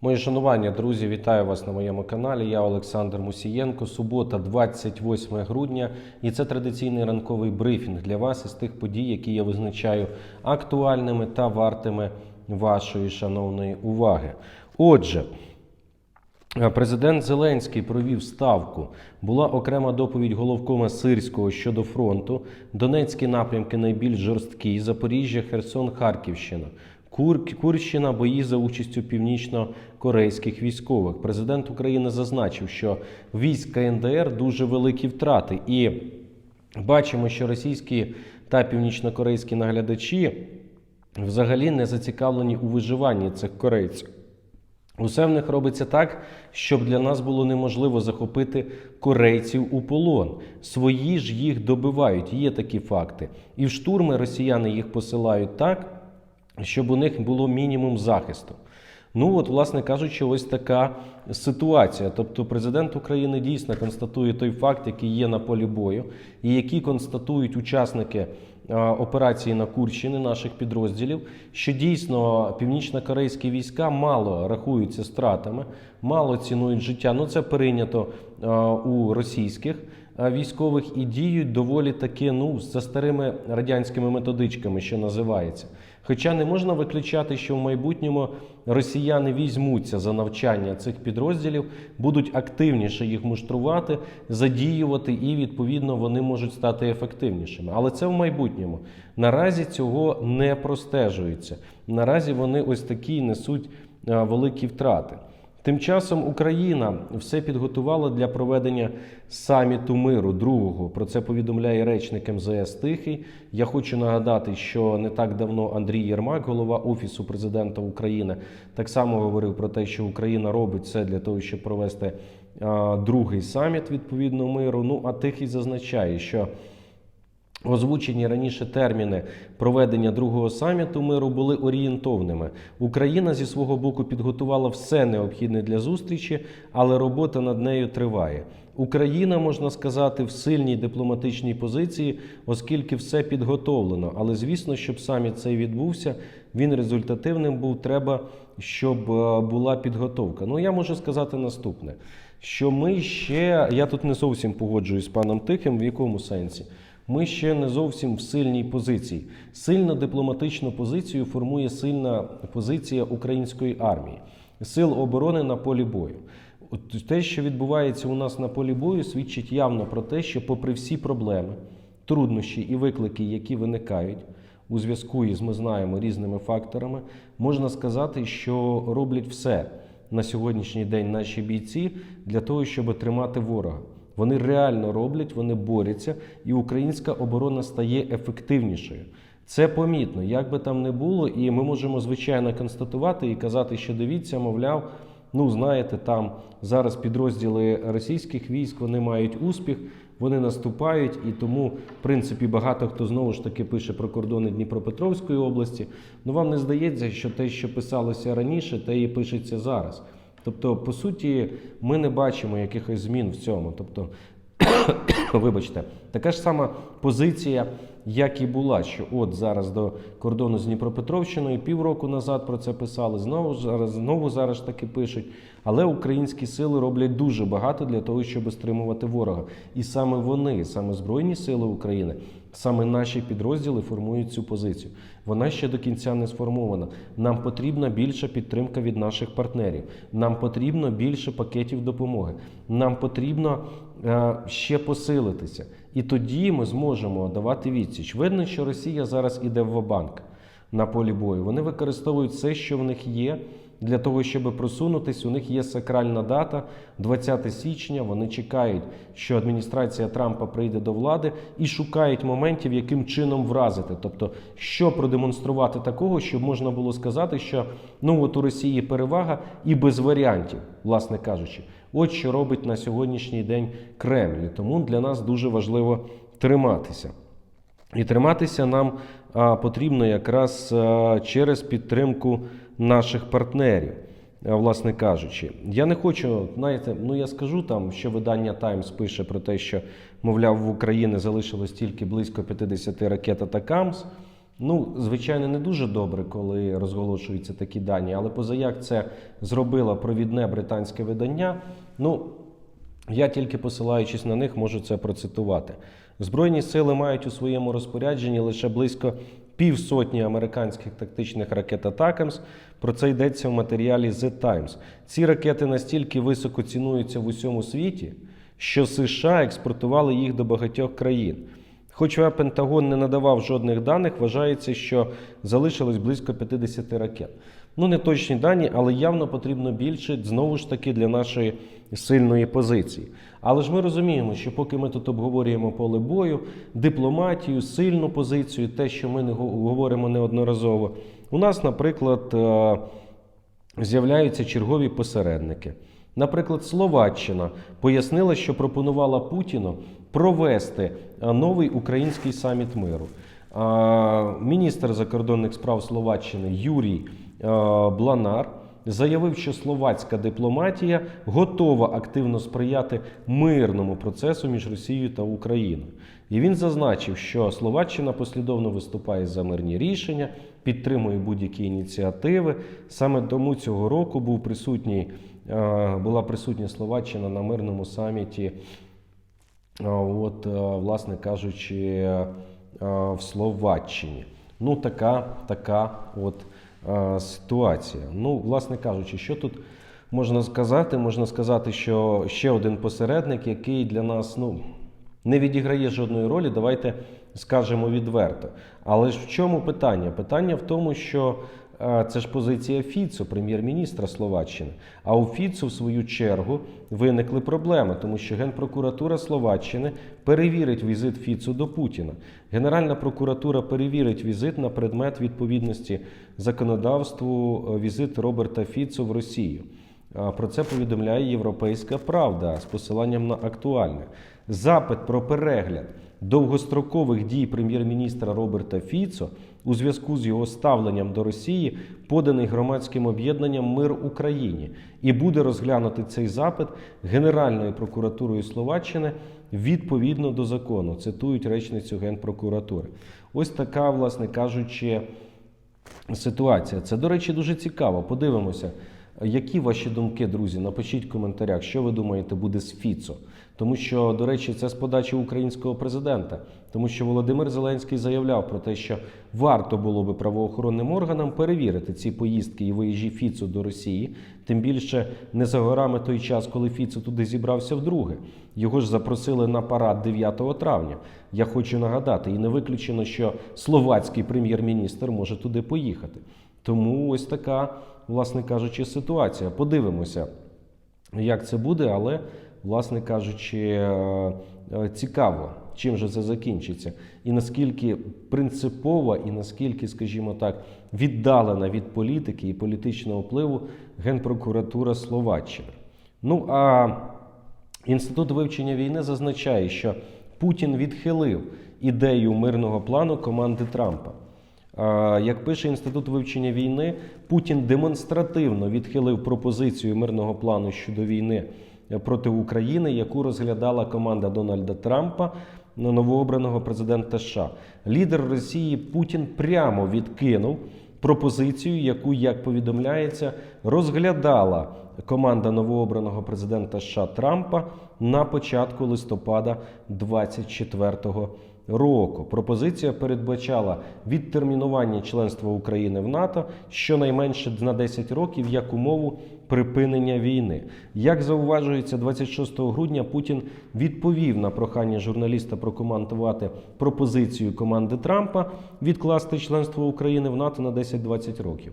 Моє шанування, друзі, вітаю вас на моєму каналі. Я Олександр Мусієнко. Субота, 28 грудня, і це традиційний ранковий брифінг для вас із тих подій, які я визначаю актуальними та вартими вашої шановної уваги. Отже. Президент Зеленський провів ставку. Була окрема доповідь головкома Сирського щодо фронту. Донецькі напрямки найбільш жорсткі. Запоріжжя, Херсон, Харківщина. Кур... Курщина бої за участю північно-корейських військових. Президент України зазначив, що військ КНДР дуже великі втрати, і бачимо, що російські та північно-корейські наглядачі взагалі не зацікавлені у виживанні цих корейців. Усе в них робиться так, щоб для нас було неможливо захопити корейців у полон. Свої ж їх добивають. Є такі факти. І в штурми росіяни їх посилають так, щоб у них було мінімум захисту. Ну от, власне кажучи, ось така ситуація. Тобто, президент України дійсно констатує той факт, який є на полі бою, і який констатують учасники операції на Курщини наших підрозділів, що дійсно північно-корейські війська мало рахуються стратами, мало цінують життя. Ну це прийнято у російських військових і діють доволі таки ну за старими радянськими методичками, що називається. Хоча не можна виключати, що в майбутньому росіяни візьмуться за навчання цих підрозділів, будуть активніше їх муштрувати, задіювати, і відповідно вони можуть стати ефективнішими. Але це в майбутньому. Наразі цього не простежується. Наразі вони ось такі несуть великі втрати. Тим часом Україна все підготувала для проведення саміту миру другого. Про це повідомляє речник МЗС Тихий. Я хочу нагадати, що не так давно Андрій Єрмак, голова офісу президента України, так само говорив про те, що Україна робить все для того, щоб провести а, другий саміт відповідно миру. Ну а тихий зазначає, що. Озвучені раніше терміни проведення другого саміту миру були орієнтовними. Україна зі свого боку підготувала все необхідне для зустрічі, але робота над нею триває. Україна, можна сказати, в сильній дипломатичній позиції, оскільки все підготовлено. Але звісно, щоб саміт цей відбувся, він результативним був. Треба, щоб е, була підготовка. Ну я можу сказати наступне: що ми ще я тут не зовсім погоджуюсь з паном Тихим, в якому сенсі. Ми ще не зовсім в сильній позиції. Сильну дипломатичну позицію формує сильна позиція української армії, сил оборони на полі бою. От те, що відбувається у нас на полі бою, свідчить явно про те, що, попри всі проблеми, труднощі і виклики, які виникають у зв'язку із ми знаємо різними факторами, можна сказати, що роблять все на сьогоднішній день наші бійці для того, щоб тримати ворога. Вони реально роблять, вони борються, і українська оборона стає ефективнішою. Це помітно, як би там не було, і ми можемо звичайно констатувати і казати, що дивіться, мовляв, ну знаєте, там зараз підрозділи російських військ вони мають успіх, вони наступають, і тому, в принципі, багато хто знову ж таки пише про кордони Дніпропетровської області. Ну вам не здається, що те, що писалося раніше, те і пишеться зараз. Тобто, по суті, ми не бачимо якихось змін в цьому. Тобто, вибачте, така ж сама позиція, як і була, що от зараз до кордону з Дніпропетровщиною півроку назад про це писали, знову зараз знову зараз таки пишуть. Але українські сили роблять дуже багато для того, щоб стримувати ворога. І саме вони, саме Збройні Сили України, саме наші підрозділи формують цю позицію. Вона ще до кінця не сформована. Нам потрібна більша підтримка від наших партнерів. Нам потрібно більше пакетів допомоги. Нам потрібно е, ще посилитися. І тоді ми зможемо давати відсіч. Видно, що Росія зараз іде в банк на полі бою. Вони використовують все, що в них є. Для того, щоб просунутись, у них є сакральна дата 20 січня. Вони чекають, що адміністрація Трампа прийде до влади і шукають моментів, яким чином вразити. Тобто, що продемонструвати такого, щоб можна було сказати, що ну от у Росії перевага і без варіантів, власне кажучи, от що робить на сьогоднішній день Кремль. Тому для нас дуже важливо триматися. І триматися нам а, потрібно якраз а, через підтримку наших партнерів, власне кажучи. Я не хочу, знаєте, ну я скажу там, що видання Таймс пише про те, що, мовляв, в Україні залишилось тільки близько 50 ракет Атакамс. Ну, звичайно, не дуже добре, коли розголошуються такі дані, але позаяк це зробило провідне британське видання. Ну, я тільки посилаючись на них, можу це процитувати. Збройні сили мають у своєму розпорядженні лише близько півсотні американських тактичних ракет Атакамс. Про це йдеться в матеріалі The Times. Ці ракети настільки високо цінуються в усьому світі, що США експортували їх до багатьох країн. Хоча Пентагон не надавав жодних даних, вважається, що залишилось близько 50 ракет. Ну, не точні дані, але явно потрібно більше знову ж таки для нашої сильної позиції. Але ж ми розуміємо, що поки ми тут обговорюємо поле бою, дипломатію, сильну позицію, те, що ми не говоримо неодноразово, у нас, наприклад, е, з'являються чергові посередники. Наприклад, Словаччина пояснила, що пропонувала Путіну провести е, новий український саміт миру. Міністр закордонних справ Словаччини Юрій Бланар заявив, що словацька дипломатія готова активно сприяти мирному процесу між Росією та Україною. І він зазначив, що Словаччина послідовно виступає за мирні рішення, підтримує будь-які ініціативи. Саме тому цього року був присутній, е, була присутня Словаччина на мирному саміті. От, е, власне кажучи, е, в Словаччині. Ну, така, така от е, ситуація. Ну, власне кажучи, що тут можна сказати? Можна сказати, що ще один посередник, який для нас ну, не відіграє жодної ролі, давайте скажемо відверто. Але ж в чому питання? Питання в тому, що е, це ж позиція Фіцо, прем'єр-міністра Словаччини. А у Фіцо, в свою чергу, виникли проблеми, тому що Генпрокуратура Словаччини перевірить візит Фіцо до Путіна. Генеральна прокуратура перевірить візит на предмет відповідності законодавству е, візит Роберта Фіцо в Росію. Про це повідомляє Європейська Правда з посиланням на актуальне. Запит про перегляд довгострокових дій прем'єр-міністра Роберта Фіцо у зв'язку з його ставленням до Росії поданий громадським об'єднанням Мир Україні і буде розглянути цей запит Генеральною прокуратурою Словаччини відповідно до закону. Цитують речницю Генпрокуратури. Ось така, власне кажучи, ситуація. Це, до речі, дуже цікаво. Подивимося, які ваші думки, друзі? Напишіть в коментарях, що ви думаєте буде з Фіцо. Тому що, до речі, це з подачі українського президента, тому що Володимир Зеленський заявляв про те, що варто було би правоохоронним органам перевірити ці поїздки і виїжджі Фіцо до Росії. Тим більше не за горами той час, коли Фіцо туди зібрався вдруге. Його ж запросили на парад 9 травня. Я хочу нагадати, і не виключено, що словацький прем'єр-міністр може туди поїхати. Тому ось така, власне кажучи, ситуація. Подивимося, як це буде, але, власне кажучи, е, е, цікаво, чим же це закінчиться, і наскільки принципова, і наскільки, скажімо так, віддалена від політики і політичного впливу Генпрокуратура Словаччини. Ну а інститут вивчення війни зазначає, що Путін відхилив ідею мирного плану команди Трампа. Як пише інститут вивчення війни, Путін демонстративно відхилив пропозицію мирного плану щодо війни проти України, яку розглядала команда Дональда Трампа на новообраного президента США. Лідер Росії Путін прямо відкинув пропозицію, яку, як повідомляється, розглядала команда новообраного президента США Трампа на початку листопада 2024 року. Пропозиція передбачала відтермінування членства України в НАТО щонайменше на 10 років як умову припинення війни. Як зауважується, 26 грудня Путін відповів на прохання журналіста прокоментувати пропозицію команди Трампа відкласти членство України в НАТО на 10-20 років.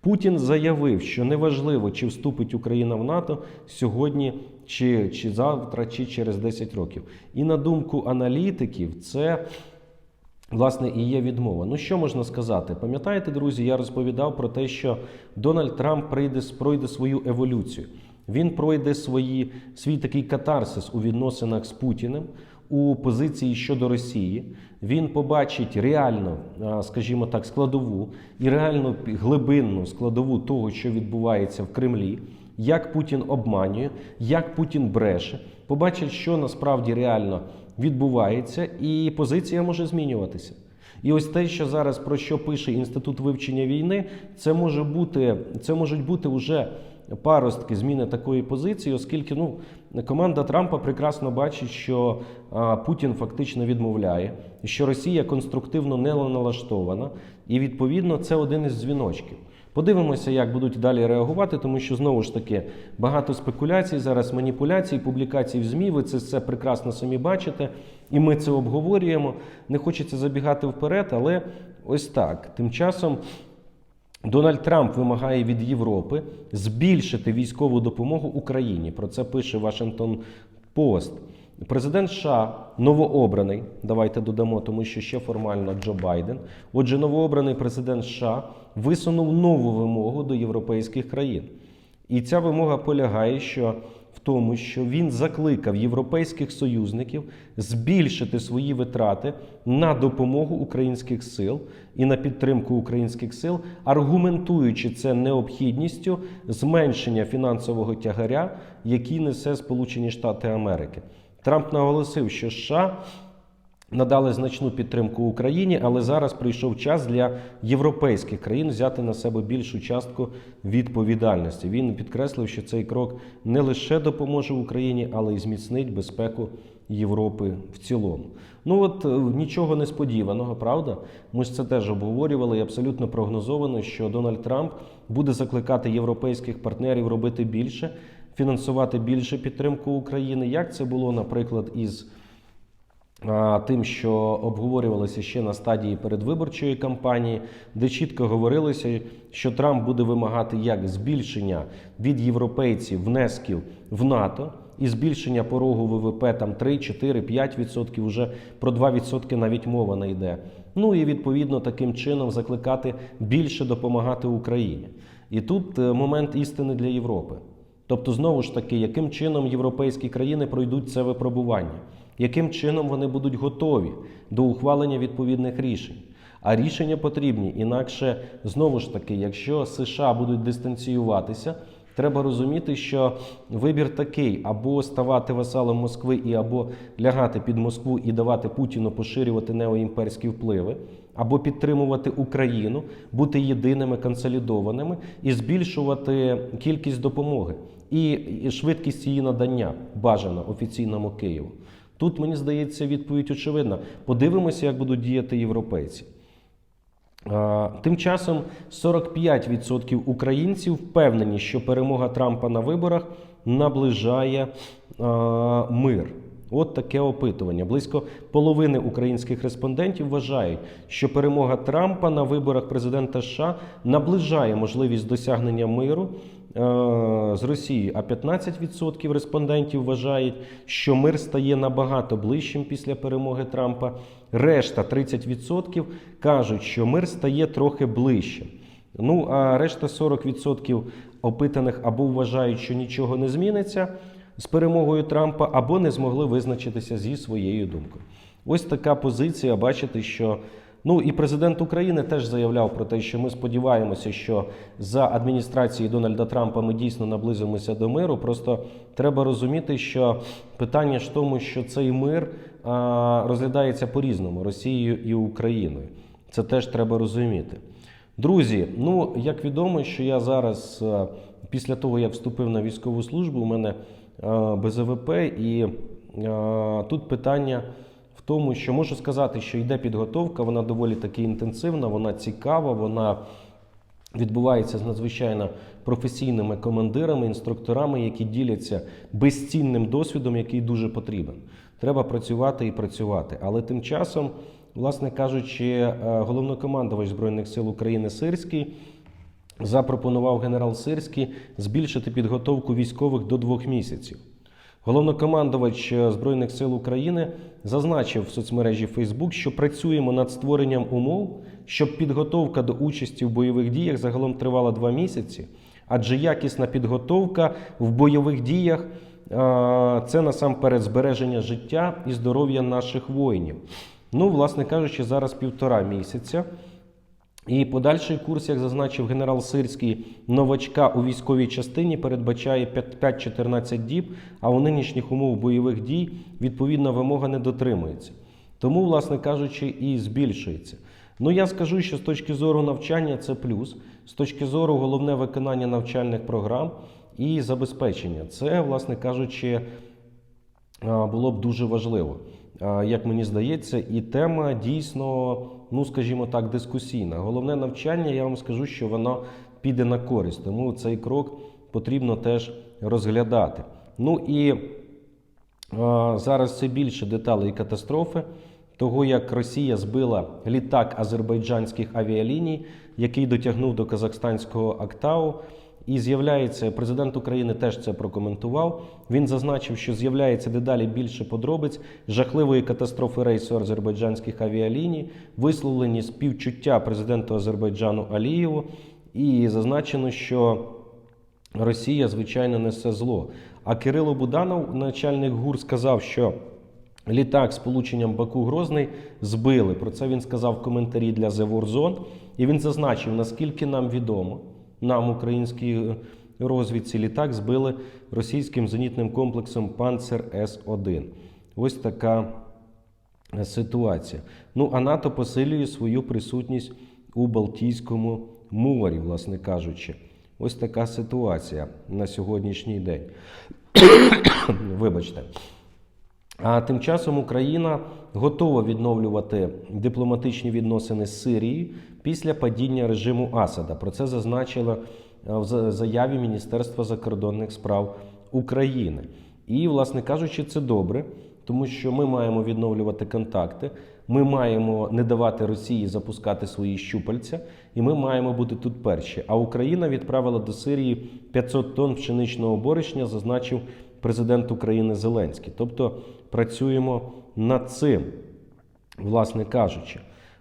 Путін заявив, що неважливо, чи вступить Україна в НАТО сьогодні, чи, чи завтра, чи через 10 років. І на думку аналітиків, це власне і є відмова. Ну що можна сказати? Пам'ятаєте, друзі, я розповідав про те, що Дональд Трамп прийде, пройде свою еволюцію. Він пройде свої, свій такий катарсис у відносинах з Путіним у позиції щодо Росії. Він побачить реальну, скажімо так, складову і реальну глибинну складову того, що відбувається в Кремлі, як Путін обманює, як Путін бреше, побачить, що насправді реально відбувається, і позиція може змінюватися. І ось те, що зараз про що пише інститут вивчення війни, це може бути, це можуть бути уже паростки зміни такої позиції, оскільки ну команда Трампа прекрасно бачить, що а, Путін фактично відмовляє, що Росія конструктивно не налаштована, і відповідно це один із дзвіночків. Подивимося, як будуть далі реагувати, тому що знову ж таки багато спекуляцій, зараз маніпуляцій, публікацій в ЗМІ. Ви це все прекрасно самі бачите, і ми це обговорюємо. Не хочеться забігати вперед, але ось так. Тим часом. Дональд Трамп вимагає від Європи збільшити військову допомогу Україні. Про це пише Вашингтон Пост. Президент США новообраний. Давайте додамо, тому що ще формально Джо Байден. Отже, новообраний президент США висунув нову вимогу до європейських країн. І ця вимога полягає, що в тому, що він закликав європейських союзників збільшити свої витрати на допомогу українських сил і на підтримку українських сил, аргументуючи це необхідністю зменшення фінансового тягаря, який несе Сполучені Штати Америки. Трамп наголосив, що США надали значну підтримку Україні, але зараз прийшов час для європейських країн взяти на себе більшу частку відповідальності. Він підкреслив, що цей крок не лише допоможе Україні, але й зміцнить безпеку Європи в цілому. Ну от е, нічого несподіваного, правда? Ми ж це теж обговорювали і абсолютно прогнозовано, що Дональд Трамп буде закликати європейських партнерів робити більше, фінансувати більше підтримку України. Як це було, наприклад, із Тим, що обговорювалося ще на стадії передвиборчої кампанії, де чітко говорилося, що Трамп буде вимагати як збільшення від європейців внесків в НАТО і збільшення порогу ВВП там 3, 4, 5 відсотків, уже про 2 відсотки навіть мова не йде. Ну і відповідно таким чином закликати більше допомагати Україні. І тут е, момент істини для Європи. Тобто, знову ж таки, яким чином європейські країни пройдуть це випробування, яким чином вони будуть готові до ухвалення відповідних рішень. А рішення потрібні. Інакше, знову ж таки, якщо США будуть дистанціюватися, треба розуміти, що вибір такий: або ставати васалом Москви, і або лягати під Москву і давати Путіну поширювати неоімперські впливи, або підтримувати Україну, бути єдиними консолідованими і збільшувати кількість допомоги і швидкість її надання бажано офіційному Києву. Тут мені здається відповідь очевидна. Подивимося, як будуть діяти європейці. Тим часом 45% українців впевнені, що перемога Трампа на виборах наближає мир. От таке опитування. Близько половини українських респондентів вважають, що перемога Трампа на виборах президента США наближає можливість досягнення миру е, з Росією. А 15% респондентів вважають, що мир стає набагато ближчим після перемоги Трампа. Решта 30% кажуть, що мир стає трохи ближчим. Ну а решта 40% опитаних або вважають, що нічого не зміниться з перемогою Трампа, або не змогли визначитися зі своєю думкою. Ось така позиція. Бачите, що ну і президент України теж заявляв про те, що ми сподіваємося, що за адміністрацією Дональда Трампа ми дійсно наблизимося до миру. Просто треба розуміти, що питання ж в тому, що цей мир а, розглядається по-різному Росією і Україною. Це теж треба розуміти. Друзі, ну як відомо, що я зараз, після того як вступив на військову службу, у мене БЗВП, і тут питання в тому, що можу сказати, що йде підготовка, вона доволі таки інтенсивна, вона цікава, вона відбувається з надзвичайно професійними командирами, інструкторами, які діляться безцінним досвідом, який дуже потрібен. Треба працювати і працювати. Але тим часом, власне кажучи, головнокомандувач Збройних сил України Сирський запропонував генерал Сирський збільшити підготовку військових до двох місяців. Головнокомандувач Збройних сил України зазначив в соцмережі Facebook, що працюємо над створенням умов, щоб підготовка до участі в бойових діях загалом тривала два місяці, адже якісна підготовка в бойових діях це насамперед збереження життя і здоров'я наших воїнів. Ну, власне кажучи, зараз півтора місяця. І подальший курс, як зазначив генерал Сирський, новачка у військовій частині передбачає 5-14 діб, а у нинішніх умов бойових дій відповідна вимога не дотримується. Тому, власне кажучи, і збільшується. Ну я скажу, що з точки зору навчання це плюс, з точки зору головне виконання навчальних програм і забезпечення. Це, власне кажучи, було б дуже важливо, як мені здається, і тема дійсно, ну скажімо так, дискусійна. Головне навчання, я вам скажу, що воно піде на користь, тому цей крок потрібно теж розглядати. Ну і а, зараз все більше деталей катастрофи, того як Росія збила літак азербайджанських авіаліній, який дотягнув до казахстанського Актау. І з'являється президент України теж це прокоментував. Він зазначив, що з'являється дедалі більше подробиць жахливої катастрофи рейсу азербайджанських авіаліній, висловлені співчуття президенту Азербайджану Алієву, і зазначено, що Росія, звичайно, несе зло. А Кирило Буданов, начальник ГУР, сказав, що літак з полученням Баку-Грозний збили. Про це він сказав в коментарі для The War. І він зазначив, наскільки нам відомо, нам, українській е, розвідці, літак збили російським зенітним комплексом Панцер С-1. Ось така е, ситуація. Ну, а НАТО посилює свою присутність у Балтійському морі, власне кажучи. Ось така ситуація на сьогоднішній день. Вибачте. А тим часом Україна готова відновлювати дипломатичні відносини з Сирією після падіння режиму Асада. Про це зазначило е, в заяві Міністерства закордонних справ України. І, власне кажучи, це добре, тому що ми маємо відновлювати контакти, ми маємо не давати Росії запускати свої щупальця, і ми маємо бути тут перші. А Україна відправила до Сирії 500 тонн пшеничного борошня, зазначив президент України Зеленський. Тобто працюємо над цим, власне кажучи.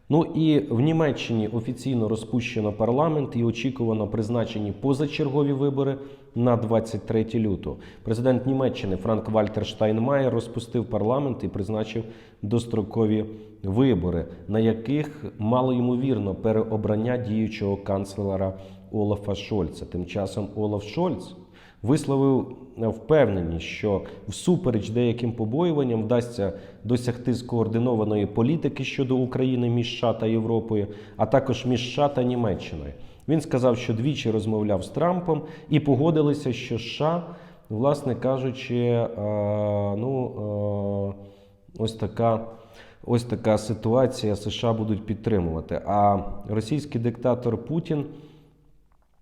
Ну і в Німеччині офіційно розпущено парламент і очікувано призначені позачергові вибори на 23 лютого. Президент Німеччини Франк Вальтер Штайнмаєр розпустив парламент і призначив дострокові вибори, на яких мало ймовірно переобрання діючого канцлера Олафа Шольца. Тим часом Олаф Шольц висловив впевненість, що всупереч деяким побоюванням вдасться досягти скоординованої політики щодо України між США та Європою, а також між США та Німеччиною. Він сказав, що двічі розмовляв з Трампом і погодилися, що США, власне кажучи, е, ну е, ось така. Ось така ситуація США будуть підтримувати. А російський диктатор Путін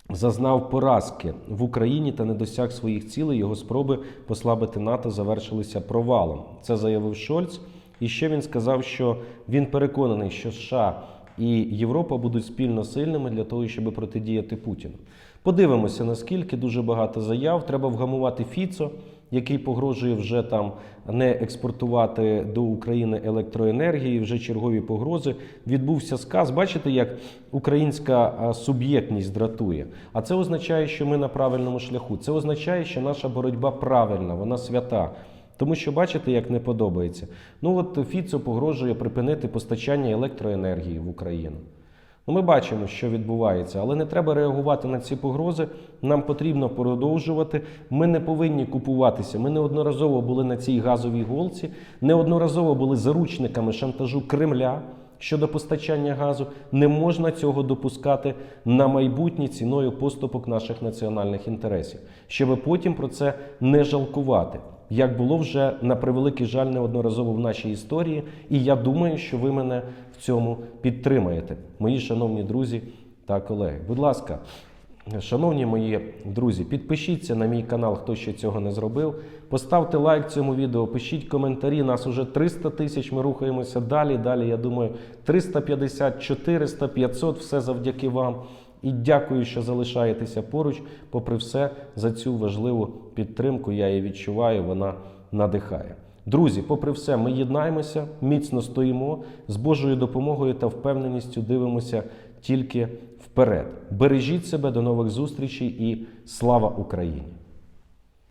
зазнав поразки в Україні та не досяг своїх цілей. Його спроби послабити НАТО завершилися провалом. Це заявив Шольц. І ще він сказав, що він переконаний, що США і Європа будуть спільно сильними для того, щоб протидіяти Путіну. Подивимося, наскільки дуже багато заяв. Треба вгамувати Фіцо, який погрожує вже там не експортувати до України електроенергії, вже чергові погрози. Відбувся сказ. Бачите, як українська суб'єктність дратує. А це означає, що ми на правильному шляху. Це означає, що наша боротьба правильна, вона свята. Тому що бачите, як не подобається. Ну от Фіцо погрожує припинити постачання електроенергії в Україну. Ну, ми бачимо, що відбувається, але не треба реагувати на ці погрози. Нам потрібно продовжувати. Ми не повинні купуватися. Ми неодноразово були на цій газовій голці, неодноразово були заручниками шантажу Кремля щодо постачання газу. Не можна цього допускати на майбутнє ціною поступок наших національних інтересів, щоб потім про це не жалкувати. Як було вже на превеликий жаль неодноразово в нашій історії, і я думаю, що ви мене в цьому підтримаєте, мої шановні друзі та колеги. Будь ласка, шановні мої друзі, підпишіться на мій канал, хто ще цього не зробив. Поставте лайк цьому відео, пишіть коментарі. Нас уже 300 тисяч. Ми рухаємося далі. Далі, я думаю, 350, 400, 500, все завдяки вам. І дякую, що залишаєтеся поруч. Попри все, за цю важливу підтримку я її відчуваю, вона надихає. Друзі, попри все, ми єднаємося, міцно стоїмо з Божою допомогою та впевненістю дивимося тільки вперед. Бережіть себе до нових зустрічей і слава Україні!